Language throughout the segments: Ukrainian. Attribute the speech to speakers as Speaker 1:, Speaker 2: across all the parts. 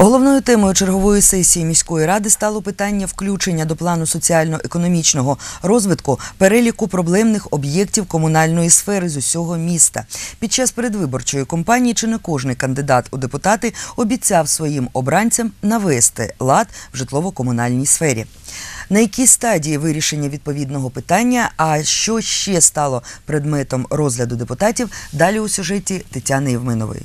Speaker 1: Головною темою чергової сесії міської ради стало питання включення до плану соціально-економічного розвитку переліку проблемних об'єктів комунальної сфери з усього міста. Під час передвиборчої кампанії чи не кожний кандидат у депутати обіцяв своїм обранцям навести лад в житлово-комунальній сфері. На якій стадії вирішення відповідного питання, а що ще стало предметом розгляду депутатів, далі у сюжеті Тетяни Євминової.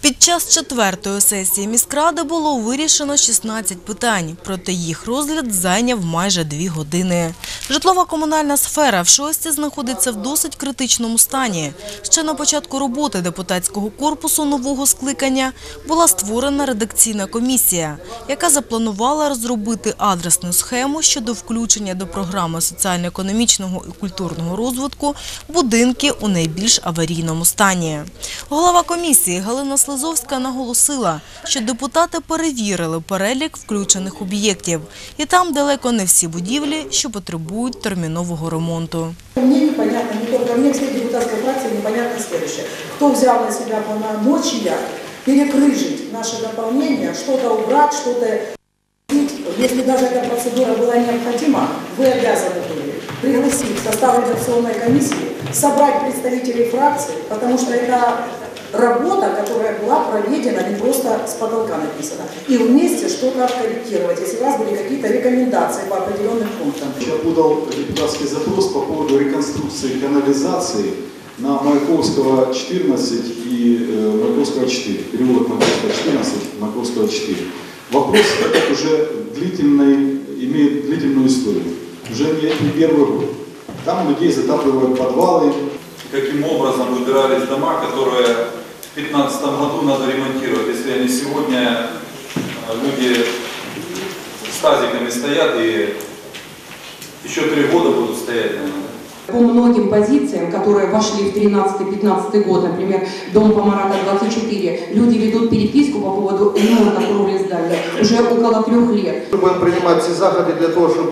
Speaker 2: Під час четвертої сесії міськради було вирішено 16 питань, проте їх розгляд зайняв майже дві години. Житлово-комунальна сфера в шості знаходиться в досить критичному стані. Ще на початку роботи депутатського корпусу нового скликання була створена редакційна комісія, яка запланувала розробити адресну схему щодо включення до програми соціально-економічного і культурного розвитку будинки у найбільш аварійному стані. Голова комісії Галина Слизовська наголосила, що депутати перевірили перелік включених об'єктів, і там далеко не всі будівлі, що потребують термінового ремонту.
Speaker 3: Мне непонятно, не только мне, всей депутатской фракции непонятно следующее. Кто взял на себя полномочия перекрыжить наши дополнения, что-то убрать, что-то если даже эта процедура была необходима, вы обязаны были пригласить в состав редакционной комиссии, собрать представителей фракции, потому что это работа, которая была проведена не просто с потолка написана, и вместе что-то откорректировать, если у вас были какие-то рекомендации по определенным пунктам.
Speaker 4: Я подал депутатский запрос по поводу реконструкции канализации на Маяковского 14 и э, Маяковского 4. Переулок Маяковского 14, Маяковского 4. Вопрос этот уже длительный, имеет длительную историю. Уже не, не первый год. Там людей затапливают подвалы,
Speaker 5: каким образом выбирались дома, которые 2015 году надо ремонтировать, если они сегодня э, люди с тазиками стоят и еще три года будут стоять, наверное.
Speaker 6: По многим позициям, которые вошли в 13-15 год, например, дом Помарата 24, люди ведут переписку по поводу ремонта кровли здания уже около трех лет.
Speaker 7: Ми будемо приймати ці заходи для того, щоб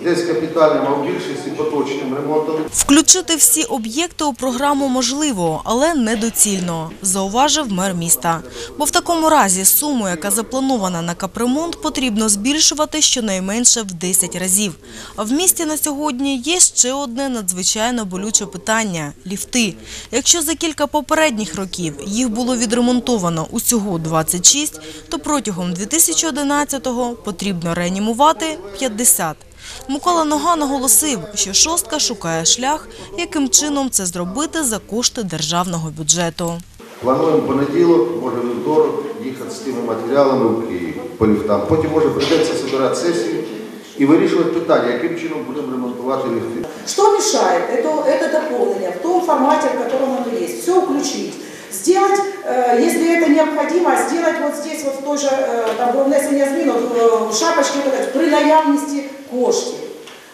Speaker 7: е, десь капітальним, а в більшості поточним ремонтом.
Speaker 2: Включити всі об'єкти у програму можливо, але недоцільно, зауважив мер міста. Бо в такому разі суму, яка запланована на капремонт, потрібно збільшувати щонайменше в 10 разів. А в місті на сьогодні є ще одне надзвичайно болюче питання – ліфти. Якщо за кілька попередніх років їх було відремонтовано усього 26, то протягом 2011-го потрібно реанімувати 50. Микола Нога наголосив, що шостка шукає шлях, яким чином це зробити за кошти державного бюджету.
Speaker 7: Плануємо понеділок, може вівторок, їхати з тими матеріалами в Київ по ліфтам. Потім може прийдеться збирати сесію і вирішувати питання, яким чином будемо ремонтувати ліфти.
Speaker 3: Что мешает это, это дополнение в том формате, в котором оно есть? Все включить. Сделать, э, если это необходимо, сделать вот здесь, вот в той же, э, там, про внесення змін, от, э, в шапочке, вот это, при наявности кошти.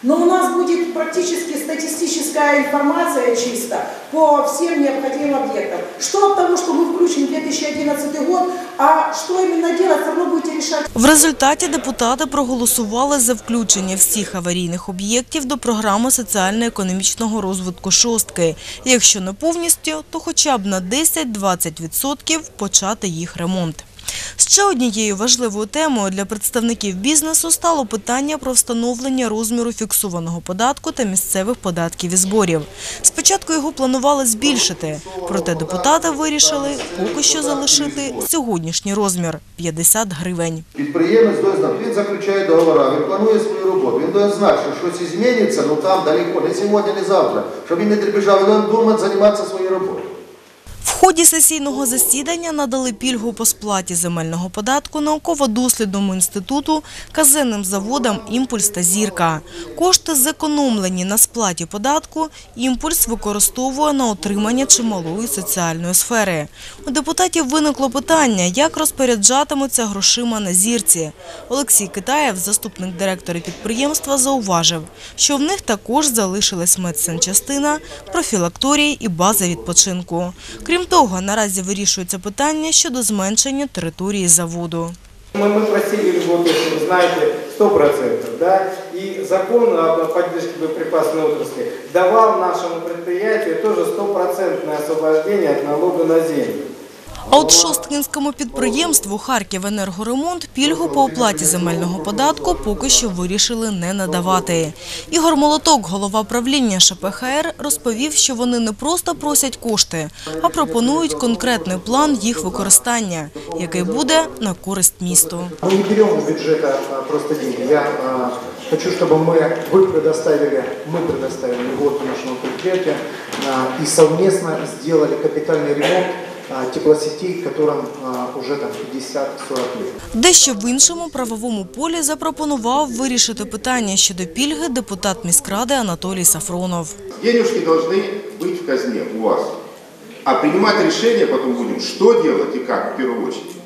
Speaker 3: Но у нас будет практически статистическая информация чисто по всем необходимым объектам. Что от того, что мы включим 2011 год, а что именно делать, все равно будете решать
Speaker 2: В результаті депутати проголосували за включення всіх аварійних об'єктів до програми соціально-економічного розвитку шостки. Якщо не повністю, то хоча б на 10-20% почати їх ремонт. Ще однією важливою темою для представників бізнесу стало питання про встановлення розміру фіксованого податку та місцевих податків і зборів. Спочатку його планували збільшити, проте депутати вирішили поки що залишити сьогоднішній розмір – 50 гривень.
Speaker 7: Підприємець до знати, він заключає договори, він планує свою роботу. Він до знати, що щось зміниться, ну там далеко, не сьогодні, не завтра, щоб він не дребіжав, він думає займатися своєю роботою.
Speaker 2: Ході сесійного засідання надали пільгу по сплаті земельного податку науково-дослідному інституту, казенним заводам «Імпульс» та «Зірка». Кошти, зекономлені на сплаті податку, «Імпульс» використовує на отримання чималої соціальної сфери. У депутатів виникло питання, як розпоряджатимуться грошима на «Зірці». Олексій Китаєв, заступник директора підприємства, зауважив, що в них також залишилась медсанчастина, профілакторій і база відпочинку. Крім того, наразі вирішується питання щодо зменшення території заводу.
Speaker 8: Мы, мы просили льготы, вы знаете, 100%, да, и закон о поддержке боеприпасной отрасли давал нашему предприятию тоже стопроцентное освобождение от налога на землю.
Speaker 2: А от шосткінському підприємству «Харківенергоремонт» пільгу по оплаті земельного податку поки що вирішили не надавати. Ігор Молоток, голова правління ШПХР, розповів, що вони не просто просять кошти, а пропонують конкретний план їх використання, який буде на користь місту.
Speaker 9: Мы не берем из бюджета а, просто деньги. Я а, хочу, чтобы мы, вы предоставили, мы предоставили льготу нашему предприятию а, и совместно сделали капитальный ремонт а, теплосетей, которым а, уже там 50-40 лет.
Speaker 2: Дещо в іншому правовому полі запропонував вирішити питання щодо пільги депутат міськради Анатолій Сафронов.
Speaker 10: Денежки должны быть в казне у вас. А принимать решения потом будем, что делать и как в первую очередь.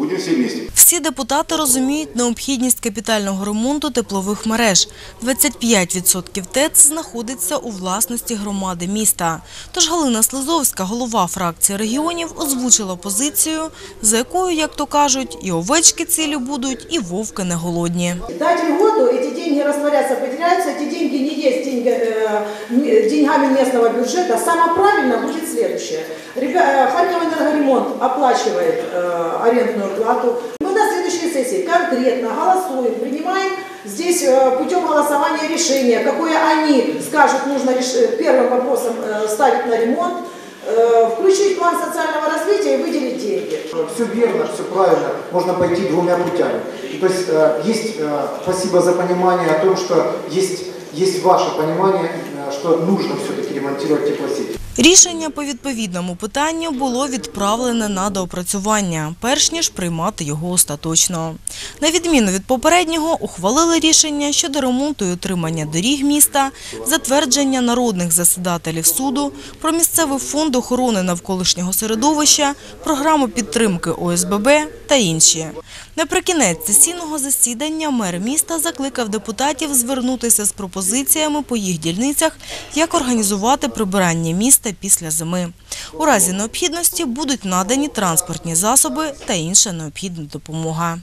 Speaker 10: Будем все вместе.
Speaker 2: Всі депутати розуміють необхідність капітального ремонту теплових мереж. 25% ТЕЦ знаходиться у власності громади міста. Тож Галина Слизовська, голова фракції регіонів, озвучила позицію, за якою, як то кажуть, і овечки цілі будуть, і вовки не голодні.
Speaker 3: Дать льготу, эти деньги растворятся, потеряются, эти деньгами местного бюджета. Самое правильное будет следующее. Э, Харьковэнергоремонт оплачивает э, арендную плату. Мы на следующей сессии конкретно голосуем, принимаем здесь э, путем голосования решение, какое они скажут, нужно первым вопросом э, ставить на ремонт, э, включить план социального развития и выделить деньги.
Speaker 9: Все верно, все правильно, можно пойти двумя путями. То есть э, есть, э, спасибо за понимание о том, что есть, есть ваше понимание, э, что нужно все-таки ремонтировать теплосети.
Speaker 2: Рішення по відповідному питанню було відправлене на доопрацювання, перш ніж приймати його остаточно. На відміну від попереднього, ухвалили рішення щодо ремонту і утримання доріг міста, затвердження народних засідателів суду, про місцевий фонд охорони навколишнього середовища, програму підтримки ОСББ та інші. Наприкінець сесійного засідання мер міста закликав депутатів звернутися з пропозиціями по їх дільницях, як організувати прибирання міста після зими. У разі необхідності будуть надані транспортні засоби та інша необхідна допомога.